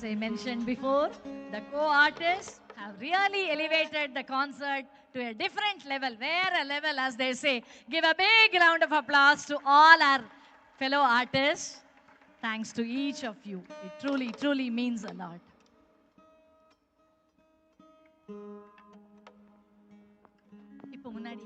As I mentioned before, the co-artists have really elevated the concert to a different level, where a level, as they say. Give a big round of applause to all our fellow artists. Thanks to each of you. It truly, truly means a lot. இப்போ முன்னாடி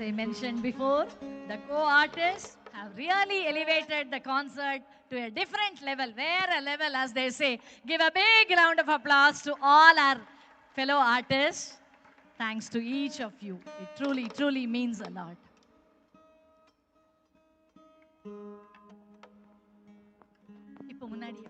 I mentioned before, the co-artists have really elevated the concert to a different level, where a level, as they say. Give a big round of applause to all our fellow artists. Thanks to each of you. It truly, truly means a lot. இப்போ முன்னாடி